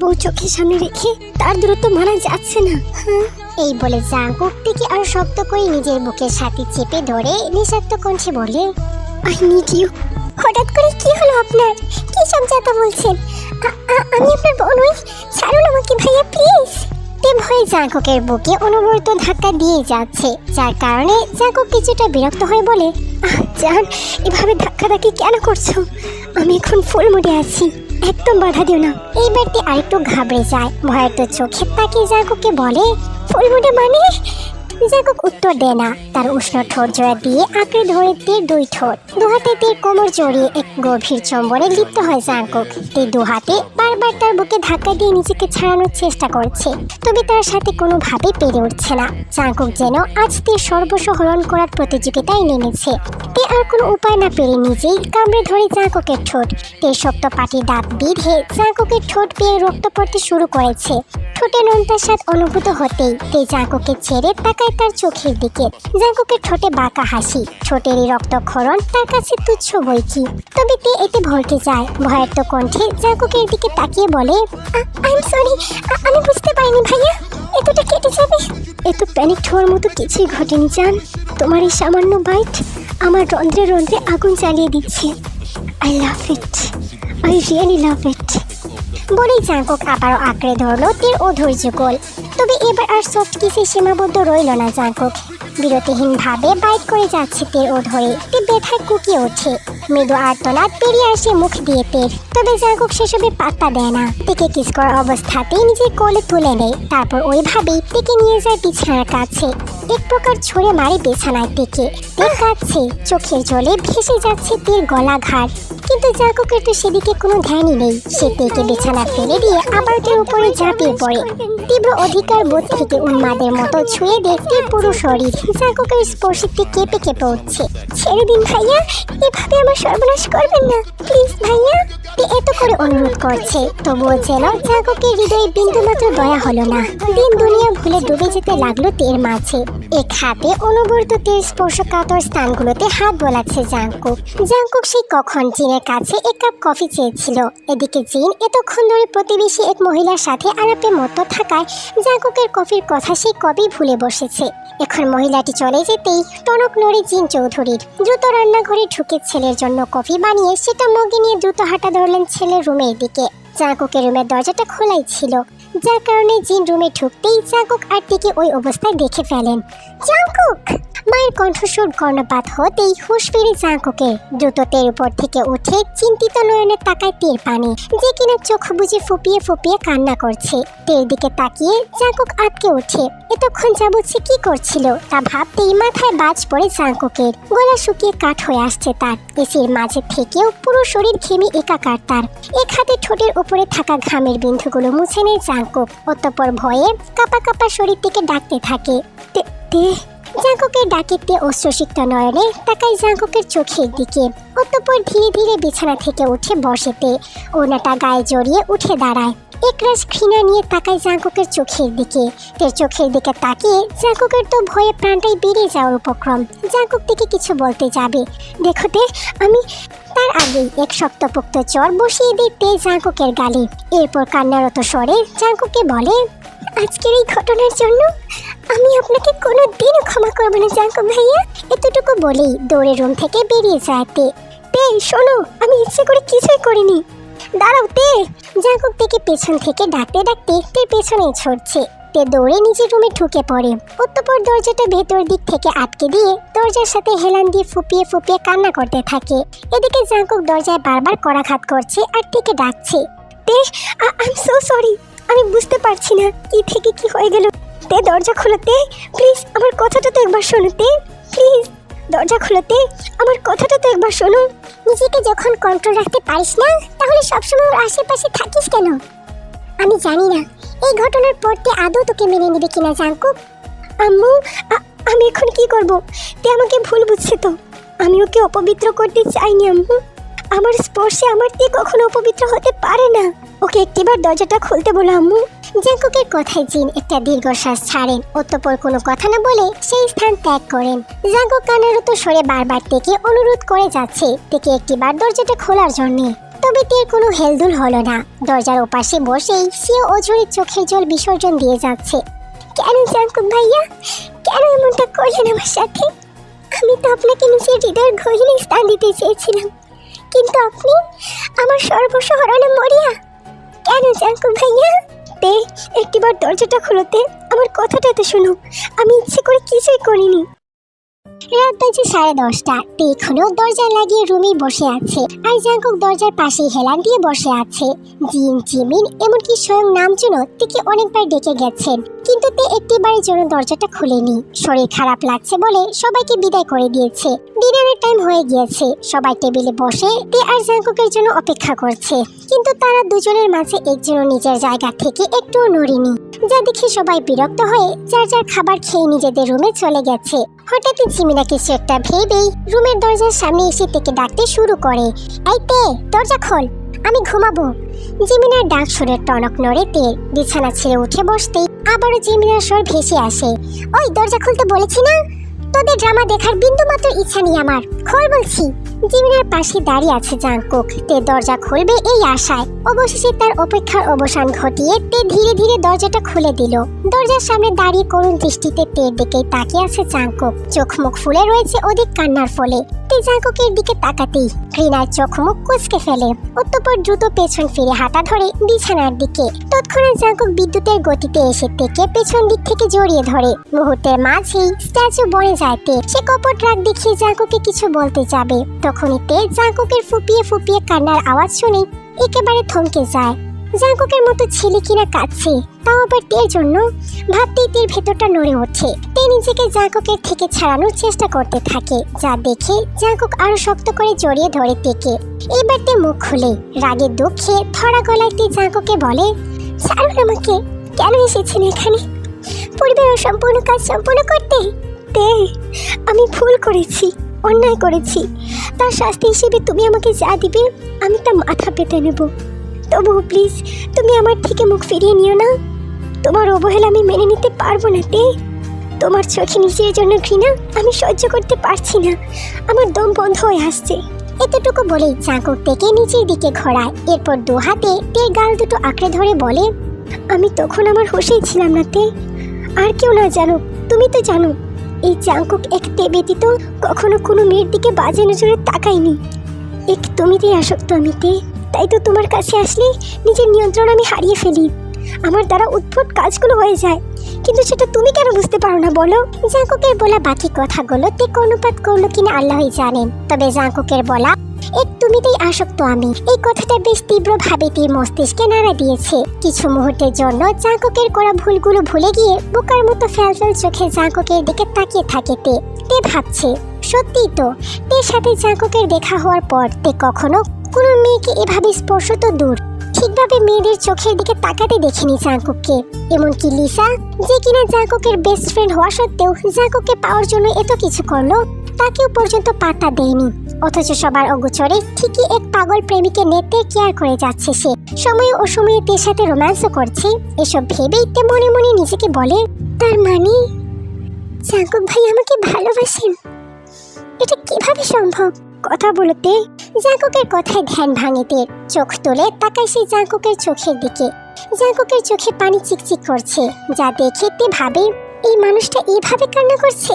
বউ চোখের সামনে রেখে তার দূরত্ব মানা যাচ্ছে না। হ্যাঁ এই বলে জাঙ্কুক টিকে আরও শক্ত করে নিজের বুকের সাথে চেপে ধরে নিঃশব্দ কণ্ঠে বলে, আই নিড হঠাৎ করে কি হলো আপনার? কি সব যাতা বলছেন আমি আপনার বোন হই ছাড়ুন আমাকে ভাইয়া প্লিজ তে ভয়ে জাঙ্কুকের বুকে অনবরত ধাক্কা দিয়ে যাচ্ছে, যার কারণে জাঙ্কুক কিছুটা বিরক্ত হয়ে বলে, আহ, জান, এভাবে ধাক্কাধাক্কি কেন করছ? আমি এখন ফুল মুডে আছি। একদম বাধা দিও না। এইবার তে আরেকটু ঘাবড়ে যায়। ভয়ের তো চোখে তাকিয়ে জাঙ্কুককে বলে। ফুল মুডে মানে? উত্তর দেয় না। তার উষ্ণ ঠোঁট জোড়া দিয়ে আঁকড়ে ধরে তীর দুই ঠোঁট। দুহাতে তীর কোমর জড়িয়ে এক গভীর চম্বনে লিপ্ত হয় জাঙ্কুক তীর দুহাতে বারবার তার বুকে ধাক্কা দিয়ে নিজেকে ছাড়ানোর চেষ্টা করছে। তবে তার সাথে পেরে উঠছে না। জাঙ্কুক যেন আজ তীর সর্বস্ব হরণ করার প্রতিযোগিতায় নেমেছে। তে আর কোনো উপায় না পেরে নিজেই কামড়ে ধরে জাঙ্কুকের ঠোঁট। তীর শক্ত পাটির দাঁত বিধে জাঙ্কুকের ঠোঁট পেয়ে রক্ত পড়তে শুরু করেছে। ঠোঁটে নোনতার স্বাদ অনুভূত হতেই তে জাঙ্কুকে ছেড়ে তাকায় তার চোখের দিকে। জাঙ্কুকের ঠোঁটে বাঁকা হাসি। ঠোঁটের এই রক্তক্ষরণ তার কাছে তুচ্ছ বই কি তবে তে এতে ভরকে যায়। ভয়ের তো কণ্ঠে জাঙ্কুকের দিকে তাকিয়ে বলে আই সরি। আমি বুঝতে পারিনি ভাইয়া। এতটা কেটে যাবে? এত প্যানিক হওয়ার মতো কিছুই ঘটেনি, জান। তোমার এই সামান্য বাইট আমার রন্ধ্রে রন্ধ্রে আগুন জ্বালিয়ে দিচ্ছে। I love it. I really love it. বলেই জাঙ্কুক আবারও আঁকড়ে ধরলো তীর ও ধৈর্য গোল তবে এবার আর সফট কিসে সীমাবদ্ধ রইল না বিরতিহীন ভাবে বাইক করে যাচ্ছে তীর ও ধরে। তে ব্যথায় কুকিয়ে ওঠে। মৃদু আর্তনাদ পেরিয়ে আসে মুখ দিয়ে তীর। তবে জাঙ্কুক সেসবে পাত্তা দেয় না। তেকে কিস করার অবস্থাতেই নিজের কোলে তুলে নেয়। তারপর ওইভাবেই তেকে নিয়ে যায় বিছানার কাছে। এক প্রকার ছুঁড়ে মারে বিছানায় তেকে। তে কাঁদছে চোখের জলে ভেসে যাচ্ছে তীর গলা ঘাট কিন্তু জাকুকের তো সেদিকে কোনো ধ্যানই নেই। সে তেকে বিছানা ফেলে দিয়ে আবার তার উপরে ঝাঁপিয়ে পড়ে। তীব্র অধিকার বোধ থেকে উন্মাদের মতো ছুঁয়ে দেখতে পুরো শরীর জাঙ্কুকের স্পর্শিতে কেঁপে কেঁপে উঠছে ছেড়ে দিন ভাইয়া, এভাবে আমার সর্বনাশ করবেন না। প্লিজ ভাইয়া করে অনুরোধ করছে। তবুও যেন জাঙ্কুকের হৃদয়ে বিন্দুমাত্র দয়া হলো না। দিন দুনিয়া ভুলে ডুবে যেতে লাগল তের মাঝে। এক হাতে অনবরত তের স্পর্শকাতর স্থানগুলোতে হাত বোলাচ্ছে জাঙ্কুক। জাঙ্কুক সেই কখন জিনের কাছে এক কাপ কফি চেয়েছিল। এদিকে জিন এতক্ষণ ধরে প্রতিবেশী এক মহিলার সাথে আলাপে মতো থাকায় জাঙ্কুকের কফির কথা সে কবেই ভুলে বসেছে। এখন মহিলাটি চলে যেতেই টনক নড়ে জিন চৌধুরীর। দ্রুত রান্নাঘরে ঢুকে ছেলের জন্য কফি বানিয়ে সেটা মগে নিয়ে দ্রুত হাঁটা ধরলেন ছেলের রুমের দিকে চাকুকের রুমের দরজাটা খোলাই ছিল। যার কারণে জিন রুমে ঢুকতেই চাকুক আর টিকে ওই অবস্থায় দেখে ফেলেন। জাঁকুক মায়ের কণ্ঠস্বর কর্ণপাত হতেই হুশ ফিরে জাঁকুকে দ্রুত তের উপর থেকে উঠে চিন্তিত নয়নে তাকায় তীর পানি, যে কিনা চোখ বুঝে ফুপিয়ে ফুপিয়ে কান্না করছে। তের দিকে তাকিয়ে জাঁকুক আটকে ওঠে। এতক্ষণ যাবৎ সে কি করছিল তা ভাবতেই মাথায় বাজ পড়ে জাঁকুকের গলা শুকিয়ে কাঠ হয়ে আসছে তার। এসির মাঝে থেকেও পুরো শরীর ঘেমে একাকার তার। এক হাতে ঠোঁটের উপরে থাকা ঘামের বিন্দুগুলো মুছে নেয় জাঁকুক অতঃপর ভয়ে কাপা কাপা শরীর থেকে। ডাকতে থাকে জাঙ্কুকের ডাকিতে অশ্রুসিক্ত নয়নে তাকায় জাঙ্কুকের চোখের দিকে। অতঃপর ধীরে ধীরে বিছানা থেকে উঠে বসেতে ওনাটা গায়ে জড়িয়ে উঠে দাঁড়ায়। একরাশ ঘৃণা নিয়ে তাকায় জাঙ্কুকের চোখের দিকে। তের চোখের দিকে তাকিয়ে জাঙ্কুকের তো ভয়ে প্রাণটাই বেড়ে যাওয়ার উপক্রম। জাঙ্কুক থেকে কিছু বলতে যাবে। দেখো তে, আমি তার আগেই এক শক্তপোক্ত চর বসিয়ে দিতে জাঙ্কুকের গালে। এরপর কান্নারত স্বরে জাঙ্কুকে বলে আজকের এই ঘটনার জন্য আমি আপনাকে কোনো দিনও ক্ষমা করব না জাঙ্কু ভাইয়া। এতটুকু বলেই দৌড়ে রুম থেকে বেরিয়ে যায় তে। তে, শোনো, আমি ইচ্ছে করে কিছুই করিনি। দাঁড়াও তে। জাঙ্কুক থেকে পেছন থেকে ডাকতে ডাকতে তের পেছনে ছড়ছে তে দৌড়ে নিজের রুমে ঢুকে পড়ে। অতঃপর দরজাটা ভেতর দিক থেকে আটকে দিয়ে দরজার সাথে হেলান দিয়ে ফুপিয়ে ফুপিয়ে কান্না করতে থাকে। এদিকে জাঙ্কুক দরজায় বারবার করাঘাত করছে আর থেকে ডাকছে। তে আই এম সো সরি আমি বুঝতে পারছি না কি থেকে কি হয়ে গেল। তে দরজা খোলাতে প্লিজ আমার কথাটা তো একবার শোনোতে প্লিজ দরজা খোলাতে, আমার কথাটা তো একবার শোনো। নিজেকে যখন কন্ট্রোল রাখতে পারিস না, তাহলে সবসময় ওর আশেপাশে থাকিস কেন? আমি জানি না। এই ঘটনার পর তে আদৌ তোকে মেনে নেবে কিনা জাঙ্কুক আম্মু আমি এখন কি করব? তে আমাকে ভুল বুঝছে তো। আমি ওকে অপবিত্র করতে চাইনি, আম্মু। আমার স্পর্শে আমার দিয়ে কখনো অপবিত্র হতে পারে না। ওকে একটিবার দরজাটা খুলতে বলো, আম্মু। জাঙ্কুকের কথায় জিন একটা দীর্ঘশ্বাস ছাড়েন। অতঃপর কোনো কথা না বলে সেই স্থান ত্যাগ করেন। জাঙ্কুক কানারত সরে বারবার থেকে অনুরোধ করে যাচ্ছে থেকে একটিবার দরজাটা খোলার জন্যে। তবে তের কোনো হেলদুল হলো না। দরজার ওপাশে বসেই সে অজরে চোখের জল বিসর্জন দিয়ে যাচ্ছে। কেন জাঙ্কুক ভাইয়া? কেন এমনটা করলেন আমার সাথে? আমি তো আপনাকে নিজের হৃদয়ের গহীনে স্থান দিতে চেয়েছিলাম। কিন্তু আপনি আমার সর্বস্ব হরণে মরিয়া। কেন জাঙ্কু ভাইয়া? তে একটিবার দরজাটা খুলোতে আমার কথাটা তো শুনুক। আমি ইচ্ছে করে কিছুই করিনি। রাত বাজে সাড়ে দশটা। এখনও দরজা লাগিয়ে রুমেই বসে আছে আর জাঙ্কুক দরজার পাশে হেলান দিয়ে বসে আছে। জিন, জিমিন এমনকি স্বয়ং নামজনও তেকে অনেকবার ডেকে গেছেন। কিন্তু তে একটিবারের জন্য দরজাটা খুলেনি। শরীর খারাপ লাগছে বলে সবাইকে বিদায় করে দিয়েছে। ডিনারের টাইম হয়ে গিয়েছে। সবাই টেবিলে বসে তে আর জাঙ্কুকের জন্য অপেক্ষা করছে। কিন্তু তারা দুজনের মাঝে একজনও নিজের জায়গা থেকে একটুও নড়েনি। যা দেখে সবাই বিরক্ত হয়ে যার যার খাবার খেয়ে নিজেদের রুমে চলে গেছে। হঠাৎই জিমিনা কিছু একটা ভেবেই রুমের দরজার সামনে এসে থেকে ডাকতে শুরু করে। এই দরজা খোল, আমি ঘুমাবো। জিমিনার ডাক শুনে টনক নড়ে তে বিছানা ছেড়ে উঠে বসতেই আবারও জিমিনার স্বর ভেসে আসে। ওই, দরজা খুলতে বলেছি না? তোদের ড্রামা দেখার বিন্দু মাত্র ইচ্ছা নেই আমার। খোল বলছি। জিমিনার পাশে দাঁড়িয়ে আছে জাংকুক। তে দরজা খুলবে এই আশায়। অবশেষে তার অপেক্ষার অবসান ঘটিয়ে তে ধীরে ধীরে দরজাটা খুলে দিল। দরজার সামনে দাঁড়িয়ে করুণ দৃষ্টিতে তের দিকে তাকিয়ে আছে জাংকুক চোখ মুখ ফুলে রয়েছে অধিক কান্নার ফলে। তে জাংকুকের দিকে তাকাতেই ঘৃণার চোখ মুখ কুচকে ফেলে। অতঃপর দ্রুত পেছন ফিরে হাঁটা ধরে বিছানার দিকে। তৎক্ষণাৎ জাংকুক বিদ্যুতের গতিতে এসে তেকে পেছন দিক থেকে জড়িয়ে ধরে। মুহূর্তের মাঝেই স্ট্যাচু বনে যায় তে। সে কপট রাগ দেখিয়ে জাংকুকে কিছু বলতে যাবে। তখনই তে জাংকুকের ফুপিয়ে ফুপিয়ে কান্নার আওয়াজ শুনে একেবারে থমকে যায়। জাঙ্কুকের মতো ছেলে কিনা কাঁদছে, তাও আবার তের জন্য? ভাবতেই তের ভেতরটা নড়ে ওঠে তে নিজেকে জাঙ্কুকের থেকে ছাড়ানোর চেষ্টা করতে থাকে, যা দেখে জাঙ্কুক আরও শক্ত করে জড়িয়ে ধরে তেকে। এবার তে মুখ খুলে রাগে দুঃখে থরা গলায় তে জাঙ্কুকে বলে, ছাড়ুন আমাকে, কেন এসেছেন এখানে? পরিবারের অসম্পূর্ণ কাজ সম্পূর্ণ করতে? তে, আমি ভুল করেছি, অন্যায় করেছি। তার শাস্তি হিসেবে তুমি আমাকে যা দিবে, আমি তা মাথা পেতে নেব। তবুও প্লিজ তুমি আমার থেকে মুখ ফিরিয়ে নিও না। তোমার অবহেলা আমি মেনে নিতে পারব না তে। তোমার চোখে নিজের জন্য ঘৃণা আমি সহ্য করতে পারছি না। আমার দম বন্ধ হয়ে আসছে। এতটুকু বলেই চাঁকুক থেকে নিচের দিকে ঘোরায়। এরপর দু হাতে তের গাল দুটো আঁকড়ে ধরে বলে, আমি তখন আমার হোশেই ছিলাম না তে। আর কেউ না জানো তুমি তো জানো, এই চাঙ্কুক এক তে ব্যতীত কখনো কোনো মেয়ের দিকে বাজে নজরে তাকাইনি এক তুমিতেই আসক্ত আমি তে। তাই তো তোমার কাছে আসলে নিজের নিয়ন্ত্রণ আমি হারিয়ে ফেলি। আমার দ্বারা উদ্ভট কাজগুলো হয়ে যায়। কিন্তু সেটা তুমি কেন বুঝতে পারো না বলো? জাঁকুকের বলা বাকি কথাগুলো তে কর্ণপাত করল কিনা আল্লাহই জানেন। তবে জাঁকুকের বলা এক তুমিতেই আসক্ত আমি এই কথাটা বেশ তীব্রভাবে তীর মস্তিষ্কে নাড়া দিয়েছে। কিছু মুহূর্তের জন্য জাঁকুকের করা ভুলগুলো ভুলে গিয়ে বোকার মতো ফ্যালফ্যাল চোখে জাঁকুকের দিকে তাকিয়ে থাকে তে। তে ভাবছে, সত্যিই তো, তের সাথে জাঁকুকের দেখা হওয়ার পর তে কখনো কোনো মেয়েকে এভাবে স্পর্শ তো দূর। ঠিকভাবে মেয়েদের চোখের দিকে তাকাতে দেখিনি জাঁকুককে এমনকি লিসা, যে কিনা জাঁকুকের বেস্ট ফ্রেন্ড হওয়া সত্ত্বেও জাঁকুককে পাওয়ার জন্য এত কিছু করল, তাকেও পর্যন্ত পাত্তা দেয়নি। অথচ সবার অগোচরে ঠিকই এক পাগল প্রেমিকের নেতে কেয়ার করে যাচ্ছে সে। সময়ে ও সময়ে তের সাথে রোম্যান্সও করছে। এসব ভেবেই তে মনে মনে নিজেকে বলে, তার মানে? জাঙ্কুক ভাই আমাকে ভালোবাসেন? এটা কীভাবে সম্ভব? কথা বলতে জাঁকুকের কথায় ধ্যান ভাঙে তের চোখ তুলে তাকায় সেই জাঁকুকের চোখের দিকে। জাঁকুকের চোখে পানি চিকচিক করছে, যা দেখে তে ভাবে, এই মানুষটা এইভাবে কান্না করছে?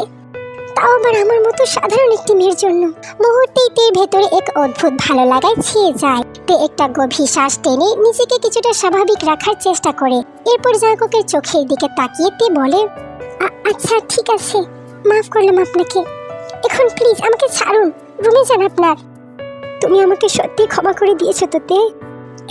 তাও আবার আমার মতো সাধারণ একটি মেয়ের জন্য। মুহূর্তেই তের ভেতরে এক অদ্ভুত ভালো লাগায় ছিয়ে যায়। তে একটা গভীর শ্বাস টেনে নিজেকে কিছুটা স্বাভাবিক রাখার চেষ্টা করে। এরপর জাঁকুকের চোখের দিকে তাকিয়ে তে বলে আচ্ছা ঠিক আছে। মাফ করলাম আপনাকে। এখন প্লিজ আমাকে ছাড়ুন রুমে যান আপনার। তুমি আমাকে সত্যি ক্ষমা করে দিয়েছ তো তে।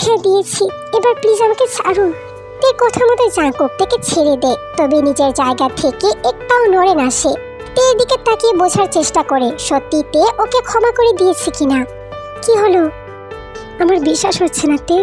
হ্যাঁ দিয়েছি। এবার প্লিজ আমাকে ছাড়ুন। তে কথা মতো জাঁকুক থেকে ছেড়ে দে। তবে নিজের জায়গা থেকে একটাও নড়ে না সে। তে এদিকে তাকিয়ে বোঝার চেষ্টা করে, সত্যি তে ওকে ক্ষমা করে দিয়েছে কিনা। কি হলো? আমার বিশ্বাস হচ্ছে না তে।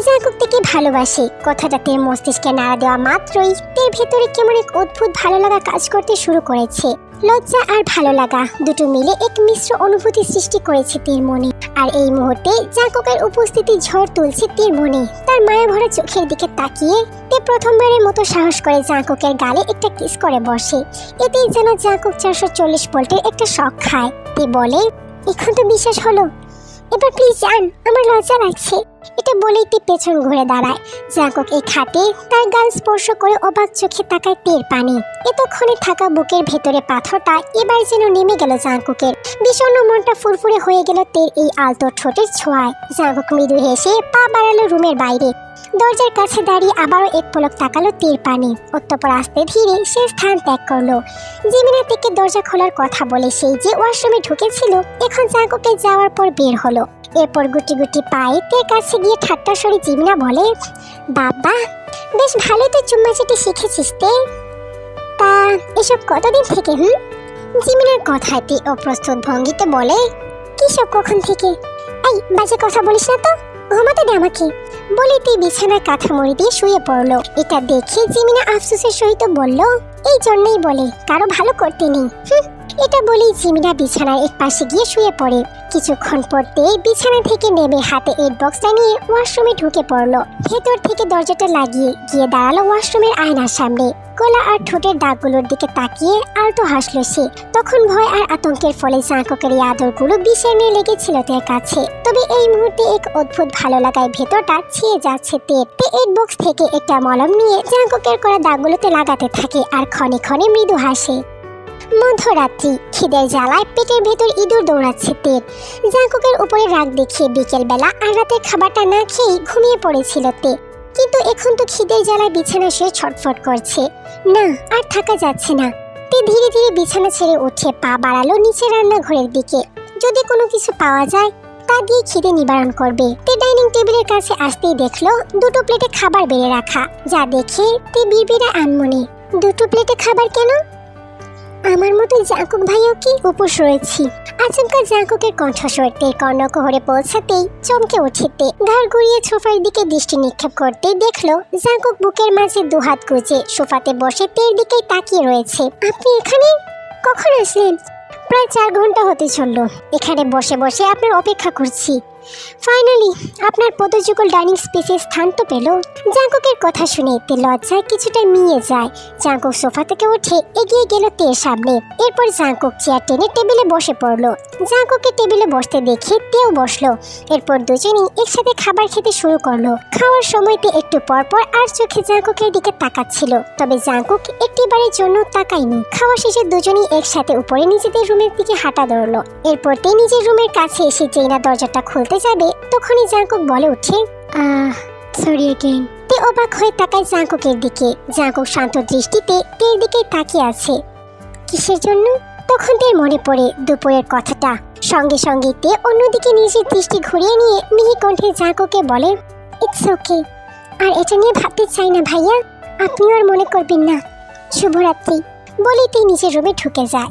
জাঁকুক থেকে ভালোবাসে। কথাটা তের মস্তিষ্কে নাড়া দেওয়া মাত্রই তের ভেতরে কেমন এক অদ্ভুত ভালো লাগা কাজ করতে শুরু করেছে। লজ্জা আর ভালো লাগা। দুটো মিলে এক মিশ্র অনুভূতি সৃষ্টি করেছে তীর মনে। আর এই মুহূর্তে জাঁকুকের উপস্থিতি ঝড় তুলছে তীর মনে। তার মায়া ভরা চোখের দিকে তাকিয়ে তে প্রথমবারের মতো সাহস করে জাঁকুকের গালে একটা কিস করে বসে। এতেই যেন জাঁকুক চারশো চল্লিশ ভোল্টের একটা শখ খায়। তে বলে, এখন তো বিশ্বাস হলো। এবার প্লিজ যান, আমার লজ্জা লাগছে। এটা বলেই তে পেছন ঘুরে দাঁড়ায়। জাঙ্কুক এই খাটে, তার গাল স্পর্শ করে অবাক চোখে তাকায় টের পানি। এতক্ষণে থাকা বুকের ভেতরে পাথরটা এবার যেন নেমে গেল জাঙ্কুকের। বিষণ্ন মনটা ফুরফুরে হয়ে গেল তের এই আলতো ঠোঁটের ছোঁয়ায়। জাঙ্কুক মৃদু হেসে পা বাড়ালো রুমের বাইরে। দরজার কাছে দাঁড়িয়ে আবারও এক পলক তাকালো তীর পানি। অত্যপর আস্তে ধীরে সে স্থান ত্যাগ করল। জিমিনা থেকে দরজা খোলার কথা বলে সেই যে ওয়াশরুমে ঢুকেছিল, এখন জাঙ্কুকে যাওয়ার পর বের হলো। এরপর গুটি গুটি পায়ে তের কাছে গিয়ে ঠাট্টা সরে জিমিনা বলে, বাবা, বেশ ভালোই তো চুম্মাচাটি শিখেছিস তে। তা, এসব কতদিন থেকে, হুম? জিমিনার তে অপ্রস্তুত ভঙ্গিতে বলে, কিসব কখন থেকে? এই, বাজে কথা বলিস না তো, ঘুমাতে দে আমাকে। বলে বিছানা বিছানার কাঁথা মুড়ি দিয়ে শুয়ে পড়ল। এটা দেখে জিমিনা আফসোসের সহিত বলল, এই জন্যই বলে, কারও ভালো করতে নেই। এটা বলেই জিমিনা বিছানার এক পাশে গিয়ে শুয়ে পড়ে। কিছুক্ষণ পরতে বিছানা থেকে নেমে হাতে এইট বক্সটা নিয়ে ওয়াশরুমে ঢুকে পড়ল। ভেতর থেকে দরজাটা লাগিয়ে গিয়ে দাঁড়াল ওয়াশরুমের আয়নার সামনে। গলা আর ঠোঁটের দাগগুলোর দিকে তাকিয়ে আলতো হাসলো সে। তখন ভয় আর আতঙ্কের ফলে জাঁককের এই আদরগুলো বিষের নিয়ে লেগেছিল তার কাছে। তবে এই মুহূর্তে এক অদ্ভুত ভালো লাগায় ভেতরটা ছিঁয়ে যাচ্ছে তের। তে বক্স থেকে একটা মলম নিয়ে জাঁককের করা দাগগুলোতে লাগাতে থাকে আর ক্ষণে ক্ষণে মৃদু হাসে। মধ্যরাত্রি খিদের জ্বালায় পেটের ভেতর ইঁদুর দৌড়াচ্ছে তের জাঁকুকের উপরে রাগ দেখিয়ে বিকেল বেলা আর রাতের খাবারটা না খেয়েই ঘুমিয়ে পড়েছিল তে। কিন্তু এখন তো খিদের জ্বালায় বিছানা শুয়ে ছটফট করছে। না, আর থাকা যাচ্ছে না। তে ধীরে ধীরে বিছানা ছেড়ে উঠে পা বাড়ালো নিচে রান্নাঘরের দিকে। যদি কোনো কিছু পাওয়া যায়, তা দিয়ে খিদে নিবারণ করবে। তে ডাইনিং টেবিলের কাছে আসতেই দেখল দুটো প্লেটে খাবার বেড়ে রাখা। যা দেখে তে বিড়বিড়ে আনমনে। দুটো প্লেটে খাবার কেন? আমার মতো জাঁকুক ভাইও কি উপোস রয়েছি। আচমকা জাঁকুকের কণ্ঠস্বর তের কর্ণকহরে পৌঁছাতেই চমকে উঠেতে, ঘাড় ঘুরিয়ে সোফার দিকে দৃষ্টি নিক্ষেপ করতে দেখল, জাঁকুক বুকের মাঝে দুহাত গুজে, সোফাতে বসে তের দিকেই তাকিয়ে রয়েছে। আপনি এখানে? কখন আসলেন? প্রায় চার ঘণ্টা হতে চলল। এখানে বসে বসে আপনার অপেক্ষা করছি। ফাইনালি আপনার পদযুগল ডাইনিং স্পেসে স্থান তো পেল। জাঙ্কুকের কথা শুনে তে লজ্জায় কিছুটা মিয়ে যায়। জাঙ্কুক সোফা থেকে উঠে এগিয়ে গেল তের সামনে। এরপর জাঙ্কুক চেয়ার টেনে টেবিলে বসে পড়ল। জাঙ্কুকে টেবিলে বসতে দেখে তেও বসল। এরপর দুজনেই একসাথে খাবার খেতে শুরু করল। খাওয়ার সময়তে একটু পর পর আর চোখে জাঙ্কুকের দিকে তাকাচ্ছিল। তবে জাঙ্কুক একটিবারের জন্য তাকায়নি। খাওয়া শেষে দুজনেই একসাথে উপরে নিজেদের রুমের দিকে হাঁটা ধরলো। এরপর তে নিজের রুমের কাছে এসে যেই না দরজাটা খুলতে যাবে, তখনই জাঙ্কুক বলে ওঠে সরি এগেইন তে অবাক হয়ে তাকায় জাঙ্কুকের দিকে। জাঙ্কুক শান্ত দৃষ্টিতে তের দিকে তাকিয়ে আছে। কিসের জন্য? তখন তের মনে পড়ে দুপুরের কথাটা। সঙ্গে সঙ্গে তে অন্যদিকে নিজের দৃষ্টি ঘুরিয়ে নিয়ে মিহি কণ্ঠে জাঙ্কুকে বলে ইটস ওকে আর এটা নিয়ে ভাবতে চাই না ভাইয়া। আপনিও আর মনে করবেন না। শুভরাত্রি। বলে তিনি নিজের রুমে ঢুকে যায়।